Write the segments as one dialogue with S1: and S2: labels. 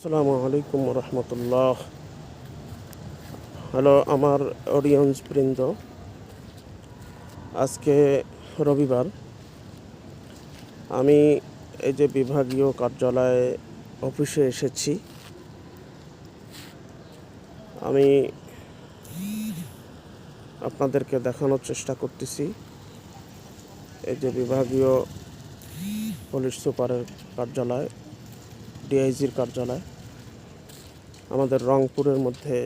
S1: আসসালামু আলাইকুম রহমতুল্লাহ হ্যালো আমার অডিয়েন্স বৃন্দ আজকে রবিবার আমি এই যে বিভাগীয় কার্যালয়ে অফিসে এসেছি আমি আপনাদেরকে দেখানোর চেষ্টা করতেছি এই যে বিভাগীয় পুলিশ সুপারের কার্যালয় ডিআইজির কার্যালয় আমাদের রংপুরের মধ্যে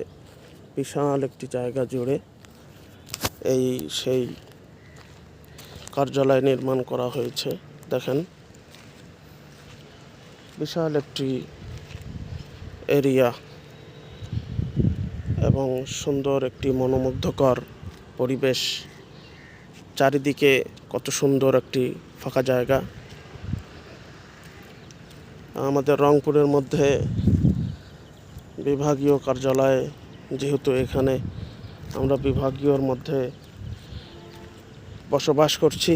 S1: বিশাল একটি জায়গা জুড়ে এই সেই কার্যালয় নির্মাণ করা হয়েছে দেখেন বিশাল একটি এরিয়া এবং সুন্দর একটি মনোমুগ্ধকর পরিবেশ চারিদিকে কত সুন্দর একটি ফাঁকা জায়গা আমাদের রংপুরের মধ্যে বিভাগীয় কার্যালয়ে যেহেতু এখানে আমরা বিভাগীয়র মধ্যে বসবাস করছি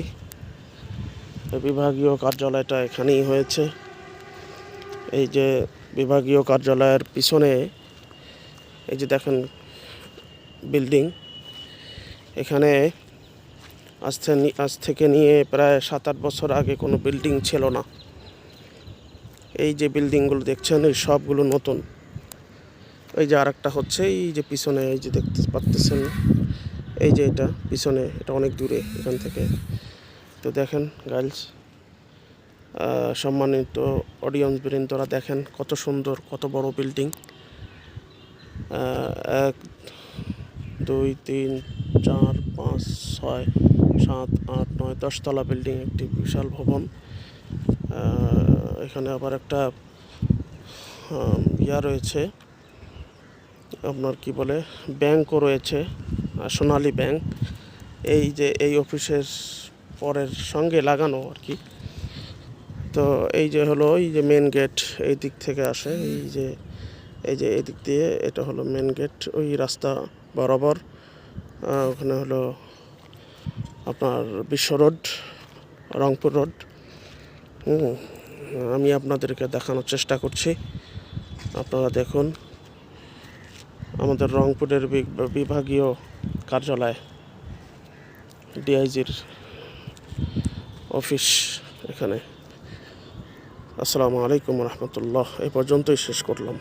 S1: বিভাগীয় কার্যালয়টা এখানেই হয়েছে এই যে বিভাগীয় কার্যালয়ের পিছনে এই যে দেখেন বিল্ডিং এখানে আজ আজ থেকে নিয়ে প্রায় সাত আট বছর আগে কোনো বিল্ডিং ছিল না এই যে বিল্ডিংগুলো দেখছেন এই সবগুলো নতুন এই যে আর একটা হচ্ছে এই যে পিছনে এই যে দেখতে পাচ্ছেন এই যে এটা পিছনে এটা অনেক দূরে এখান থেকে তো দেখেন গার্লস সম্মানিত অডিয়েন্স বৃন্দরা দেখেন কত সুন্দর কত বড় বিল্ডিং এক দুই তিন চার পাঁচ ছয় সাত আট নয় দশতলা বিল্ডিং একটি বিশাল ভবন এখানে আবার একটা ইয়া রয়েছে আপনার কি বলে ব্যাংকও রয়েছে সোনালী ব্যাংক এই যে এই অফিসের পরের সঙ্গে লাগানো আর কি তো এই যে হলো এই যে মেন গেট এই দিক থেকে আসে এই যে এই যে এদিক দিয়ে এটা হলো মেন গেট ওই রাস্তা বরাবর ওখানে হলো আপনার বিশ্ব রোড রংপুর রোড আমি আপনাদেরকে দেখানোর চেষ্টা করছি আপনারা দেখুন আমাদের রংপুরের বিভাগীয় কার্যালয় ডিআইজির অফিস এখানে আসসালামু আলাইকুম রহমতুল্লাহ এ পর্যন্তই শেষ করলাম